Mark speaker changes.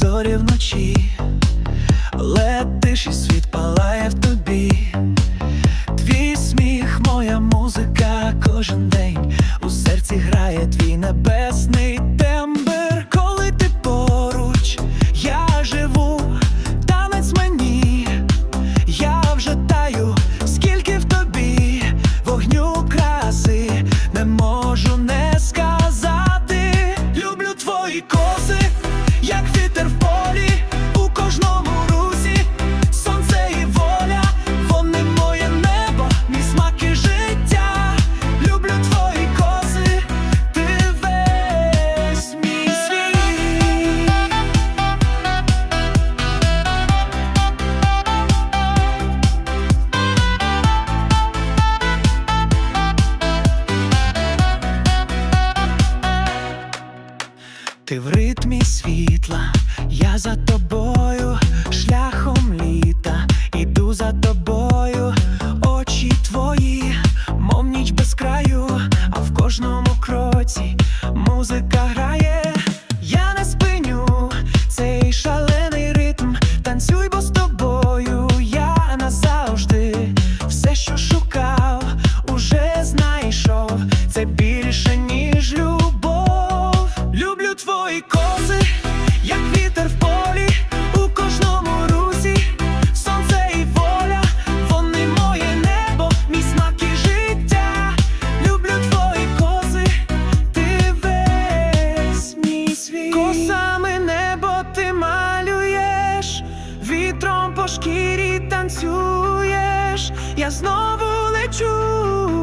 Speaker 1: зорі вночі, летиш і світ палає в тобі, твій сміх, моя музика кожен день. Ти в ритмі світла, я за тобою. шкірі танцюєш, я знову лечу.